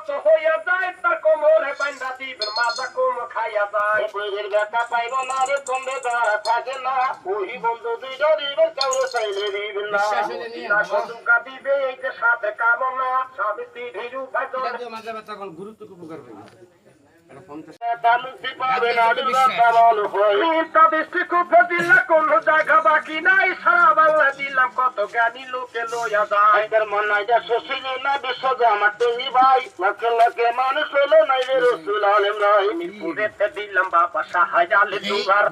নত হইয়া যায় তার কোমরে বাইন্দা দিবেন মাজা কোম খাইয়া যায়। বুঝির ব্যথা পাইব না রে কমবে দ্বারা থাকে না। ওই বন্ধু দুইটা দিবে কাউরে চাইলে দিবেন না। কতুকা দিবে এই যে সাথে কামনা উপার্জন এটা দিয়ে মাঝে মাঝে এখন গুরুত্ব উপকার পাইবে এটা পঞ্চাশ মুক্তি পাবে না দুর্গা মন হই চিন্তা দৃষ্টি খুব দিলা কোন জায়গা বাকি নাই সারা বাংলা দিলাম কত জ্ঞানী লোকে লইয়া যায়। আইদার মন না বিশ্ব আমার ভাই। লক্ষ লক্ষ মানুষ হলো নাই রে রসুল আলেম রাই দিলাম বাবা দুবার।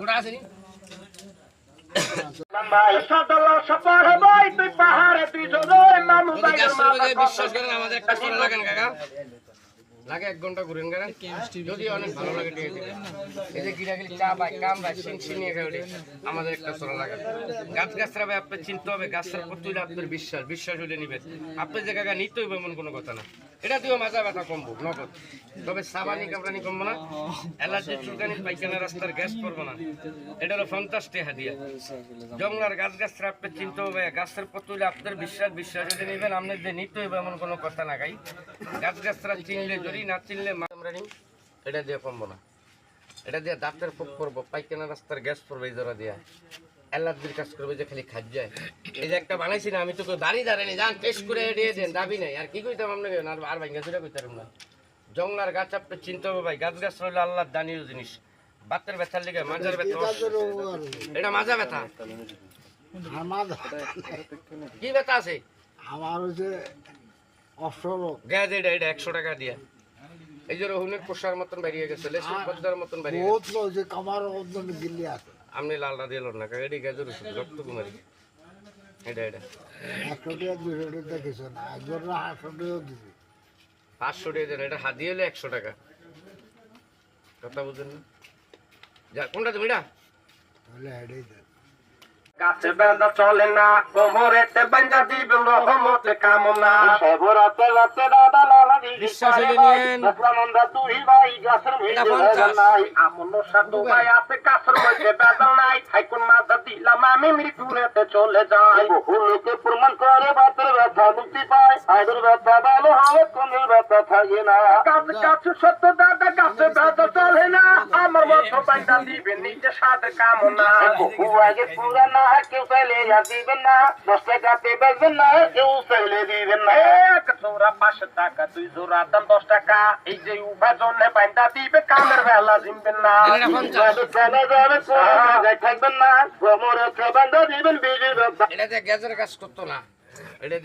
বিশ্বাস করেন আমাদের একটা লাগান কাকা। লাগে এক ঘণ্টা ঘুরেন কাকা যদি অনেক ভালো লাগে এই যে গিরা গিরি চা বাই কাম বাই সিন সিনিয়ে খেয়ে আমাদের একটা চোরা লাগে। গাছ গাছরা ভাই আপনার চিনতে হবে গাছের প্রতি আপনার বিশ্বাস বিশ্বাস হলে নিবেন। আপনি যে কাকা নিতে হইবে এমন কোনো কথা না। এটা দিয়েও মাজা ব্যথা কমবো, নগদ। তবে সাবানি কাপড়ানি কমবো না। অ্যালার্জি চুলকানি পাইখানা রাস্তার গ্যাস করব না। এটা হলো পঞ্চাশ টাকা দিয়া জঙ্গলার গাছ গাছরা আপনি চিনতে হবে। গাছের প্রতি আপনার বিশ্বাস বিশ্বাস যদি নিবেন। আপনি যে নিতে হইবে এমন কোনো কথা না গাই। গাছ গাছরা চিনলে জড়ি, না চিনলে আমরা নিই এটা দিয়ে কমবো না। এটা দিয়ে দাঁতের পোক করব পাইখানা রাস্তার গ্যাস পড়বে এই জোড়া দিয়া। অ্যালার্জির কাজ করবে যে খালি খাদ যায় এই যে একটা বানাইছি না আমি তোকে দাঁড়িয়ে দাঁড়ানি যান টেস্ট করে দিয়ে দেন দাবি নাই। আর কি কইতাম আপনাকে? আর আর ভাঙ্গা চুরা কইতাম না। জঙ্গলার গাছ আপনি চিনতে হবে ভাই গাছ গাছ রইলে আল্লাহর দানীয় জিনিস। বাতের ব্যথার লেগে মাজার ব্যথা এটা মাজা ব্যথা। কি ব্যথা আছে? আমার হচ্ছে অসর গ্যাস এটা এটা একশো টাকা দিয়া। এই যে রহুনের পোষার মতন বেরিয়ে গেছে লেসুর পদ্মার মতন বেরিয়ে গেছে। কামার ওজন গিলি আছে। আপনি লালটা দিয়ে লড় না কাকা এটি ওষুধ রক্ত কুমারী। এটা এটা। একশো টাকা দুশো টাকা দেখেছে না? একজন না আটশো টাকাও দিছে। পাঁচশো টাকা দেন এটা হাতিয়ে হলে একশো টাকা। কথা বুঝেন না? যা কোনটা তুমি এটা? তাহলে হেঁটেই দেন। গাছে বেঁধা চলে না কোমরেতে দিবেন রহমতে কামনা। রাতে রাতে বিশ্বাস মৃত্যুরেতে চলে যাই। লোকে প্রমাণ করে বাতের ব্যথা মুক্তি পায়। আইদের ব্যথা ভালো হবে কোনের ব্যথা থাকে না। গাছ গাছ সত্য দাদা গাছে বেঁধা চলে না। আমার মতো বাইন্দা দিবেন নিজে সাথে কামনা। আগে পুরা না কেউ চাইলে দিবেন না। দশ টাকাতে বেচবেন না। পাঁচশো টাকা তুই জোড়া দাম দশ টাকা। এই যে উপার্জনে বাইন্দা দিবে কামের বেলা জিমবেন না। চলে যাবে কোনো জায়গায় থাকবেন না। কোমরে বান্ধা দিবেন বিজয় এটা যে গ্যাসের কাজ করতো না এটা